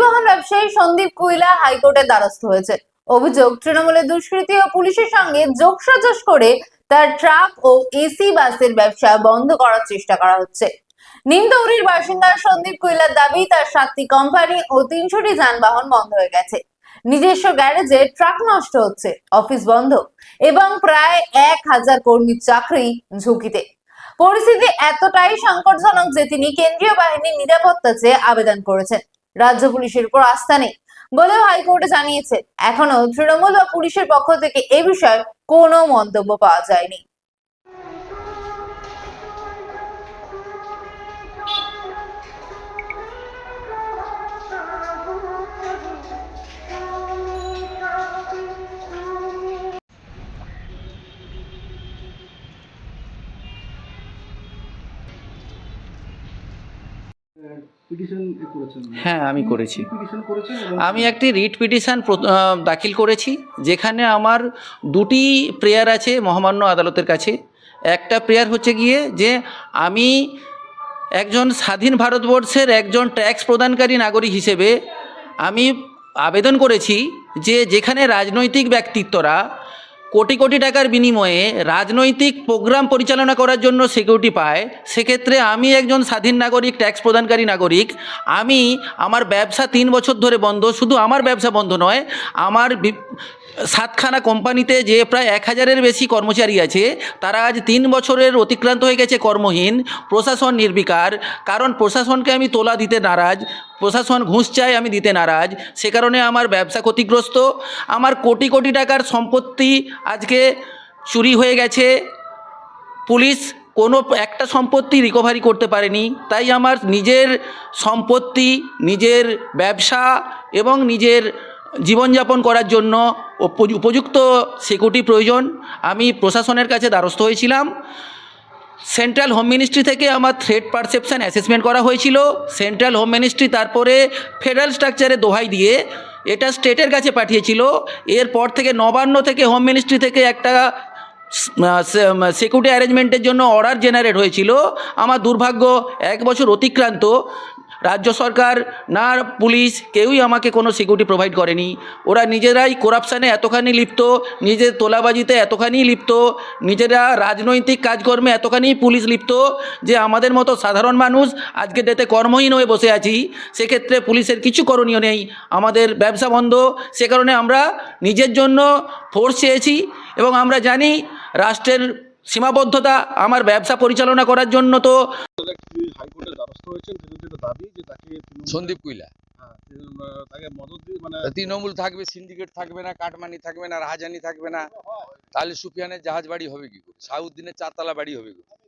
পরিবহন ব্যবসায়ী সন্দীপ কুইলা হাইকোর্টের দ্বারস্থ হয়েছে। অভিযোগ, তৃণমূলের দুষ্কৃতী ও পুলিশের সঙ্গে যোগসাজশ করে তার ট্রাক ও এসি বাসের ব্যবসা বন্ধ করার চেষ্টা করা হচ্ছে। নিমদৌরির বাসিন্দা সন্দীপ কুইলার দাবি, তার সাতটি কোম্পানি ও তিনশোটি যানবাহন বন্ধ হয়ে গেছে। নিজস্ব গ্যারেজে ট্রাক নষ্ট হচ্ছে, অফিস বন্ধ এবং প্রায় এক হাজার কর্মীর চাকরি ঝুঁকিতে। পরিস্থিতি এতটাই সংকটজনক যে তিনি কেন্দ্রীয় বাহিনীর নিরাপত্তা চেয়ে আবেদন করেছেন। রাজ্য পুলিশের উপর আস্থা নেই বলেও হাইকোর্টে জানিয়েছে। এখনও তৃণমূল বা পুলিশের পক্ষ থেকে এ বিষয়ে কোনো মন্তব্য পাওয়া যায়নি। হ্যাঁ আমি করেছি। আমি একটি রিট পিটিশন দাখিল করেছি যেখানে আমার দুটি প্রেয়ার আছে মহামান্য আদালতের কাছে। একটা প্রেয়ার হচ্ছে গিয়ে যে আমি একজন স্বাধীন ভারতবর্ষের একজন ট্যাক্স প্রদানকারী নাগরিক হিসেবে আমি আবেদন করেছি যে যেখানে রাজনৈতিক ব্যক্তিত্বরা কোটি কোটি টাকার বিনিময়ে রাজনৈতিক প্রোগ্রাম পরিচালনা করার জন্য সিকিউরিটি পায়, সেক্ষেত্রে আমি একজন স্বাধীন নাগরিক ট্যাক্স প্রদানকারী নাগরিক। আমি আমার ব্যবসা তিন বছর ধরে বন্ধ, শুধু আমার ব্যবসা বন্ধ নয়, আমার সাতখানা কোম্পানিতে যে প্রায় এক হাজারের বেশি কর্মচারী আছে, তারা আজ তিন বছরের অতিক্রান্ত হয়ে গেছে কর্মহীন, প্রশাসন নির্বিকার। কারণ প্রশাসনকে আমি তোলা দিতে নারাজ, প্রশাসন ঘুষ চায় আমি দিতে নারাজ। সে কারণে আমার ব্যবসা ক্ষতিগ্রস্ত। আমার কোটি কোটি টাকার সম্পত্তি আজকে চুরি হয়ে গেছে। পুলিশ কোনো একটা সম্পত্তি রিকভারি করতে পারেনি। তাই আমার নিজের সম্পত্তি, নিজের ব্যবসা এবং নিজের জীবনযাপন করার জন্য উপ- উপযুক্ত সিকিউরিটি প্রয়োজন। আমি প্রশাসনের কাছে দ্বারস্থ হয়েছিলাম। সেন্ট্রাল হোম মিনিস্ট্রি থেকে আমার থ্রেড পারসেপশন অ্যাসেসমেন্ট করা হয়েছিল। সেন্ট্রাল হোম মিনিস্ট্রি তারপরে ফেডারেল স্ট্রাকচারে দোহাই দিয়ে এটা স্টেটের কাছে পাঠিয়েছিল। এরপর থেকে নবান্ন থেকে হোম মিনিস্ট্রি থেকে একটা সিকিউরিটি অ্যারেঞ্জমেন্টের জন্য অর্ডার জেনারেট হয়েছিল। আমার দুর্ভাগ্য, এক বছর অতিক্রান্ত। রাজ্য সরকার, না পুলিশ, কেউই আমাকে কোনো সিকিউরিটি প্রোভাইড করেনি। ওরা নিজেরাই করাপশানে এতখানি লিপ্ত, নিজের তোলাবাজিতে এতখানি লিপ্ত, নিজেরা রাজনৈতিক কাজকর্মে এতখানি পুলিশ লিপ্ত যে আমাদের মতো সাধারণ মানুষ আজকে ডেতে কর্মহীন হয়ে বসে আছি। সেক্ষেত্রে পুলিশের কিছু করণীয় নেই। আমাদের ব্যবসা বন্ধ। সে কারণে আমরা নিজের জন্য ফোর্স চেয়েছি এবং আমরা জানি রাষ্ট্রের সীমাবদ্ধতা, আমার ব্যবসা পরিচালনা করার জন্য তো হয়েছেন তিনি যেটা দাবি যে তাকে সন্দীপ কুইলা। হ্যাঁ, তাকে মদত দিয়ে মানে তৃণমূল থাকবে সিন্ডিকেট থাকবে না কাটমানি থাকবে না রাহাজানি থাকবে না তাহলে সুফিয়ানের জাহাজ বাড়ি হবে কি করে? সাউদ্দিনের চারতলা বাড়ি হবে কি করে?